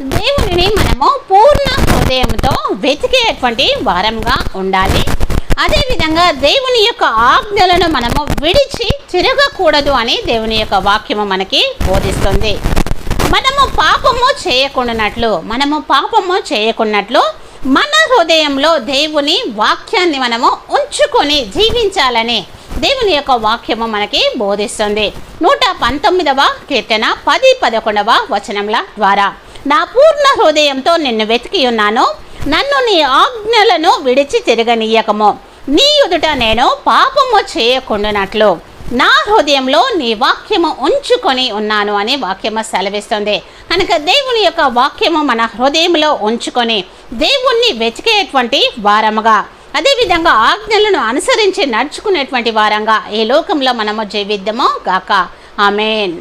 దేవునిని మనము పూర్ణ హృదయంతో వెతికేటువంటి వారంగా ఉండాలి. అదేవిధంగా దేవుని యొక్క ఆజ్ఞలను మనము విడిచి తిరగకూడదు అని దేవుని యొక్క వాక్యము మనకి బోధిస్తుంది. మనము పాపము చేయకుండానట్లు మనము పాపము చేయకున్నట్లు మన హృదయంలో దేవుని వాక్యాన్ని మనము ఉంచుకొని జీవించాలని దేవుని యొక్క వాక్యము మనకి బోధిస్తుంది. నూట పంతొమ్మిదవ కీర్తన పది పదకొండవ వచనముల ద్వారా. నా పూర్ణ హృదయంతో నిన్ను వెతికి ఉన్నాను. నన్ను నీ ఆజ్ఞలను విడిచి తిరగనీయకము. నీ ఎదుట నేను పాపము చేయకుండానట్లు. నా హృదయంలో నీ వాక్యము ఉంచుకొని ఉన్నాను అని వాక్యము సెలవిస్తుంది. కనుక దేవుని యొక్క వాక్యము మన హృదయంలో ఉంచుకొని దేవుణ్ణి వెతికేటువంటి వారముగా అదేవిధంగా ఆజ్ఞలను అనుసరించి నడుచుకునేటువంటి వారంగా ఈ లోకంలో మనము జీవిద్దాము గాక. ఆమెన్.